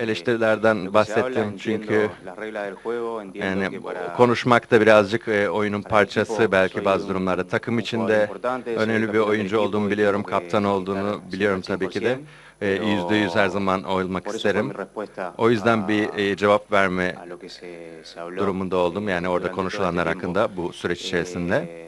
eleştirilerden bahsettim çünkü yani konuşmak da birazcık e, oyunun parçası belki bazı durumlarda. Takım içinde önemli bir oyuncu olduğumu biliyorum, kaptan olduğunu biliyorum tabii ki de. E, Yüzde yüz her zaman olmak isterim. O yüzden bir e, cevap verme durumunda oldum. Yani orada konuşulanlar hakkında bu süreç içerisinde.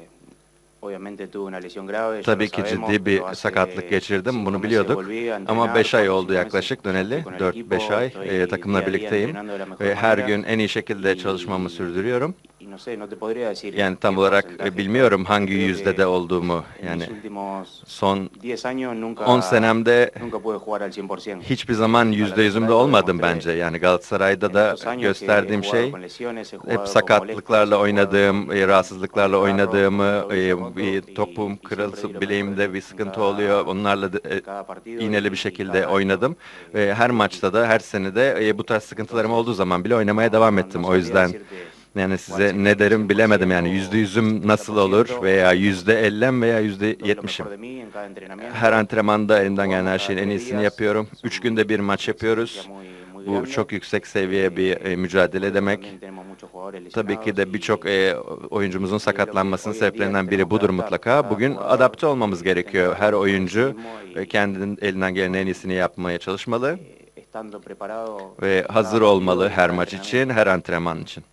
Tabii ki ciddi bir sakatlık geçirdim, bunu biliyorduk. Ama 5 ay oldu yaklaşık döneli, 4-5 ay e, takımla birlikteyim. Ve her gün en iyi şekilde çalışmamı sürdürüyorum. Yani tam olarak e, bilmiyorum hangi yüzdede olduğumu. Yani son 10 senemde hiçbir zaman yüzde yüzümde olmadım bence. Yani Galatasaray'da da gösterdiğim şey hep sakatlıklarla oynadığım, e, rahatsızlıklarla oynadığımı, e, bir topum kırılsa bileğimde bir sıkıntı oluyor. Onlarla iğneli bir şekilde oynadım. Ve her maçta da her sene de e, bu tarz sıkıntılarım olduğu zaman bile oynamaya devam ettim. O yüzden yani size ne derim bilemedim yani yüzde yüzüm nasıl olur veya yüzde ellem veya yüzde yetmişim. Her antrenmanda elimden gelen her şeyin en iyisini yapıyorum. Üç günde bir maç yapıyoruz. Bu çok yüksek seviye bir e, mücadele demek. Tabii ki de birçok e, oyuncumuzun sakatlanmasının sebeplerinden biri budur mutlaka. Bugün adapte olmamız gerekiyor. Her oyuncu e, kendinin elinden gelen en iyisini yapmaya çalışmalı ve hazır olmalı her maç için, her antrenman için.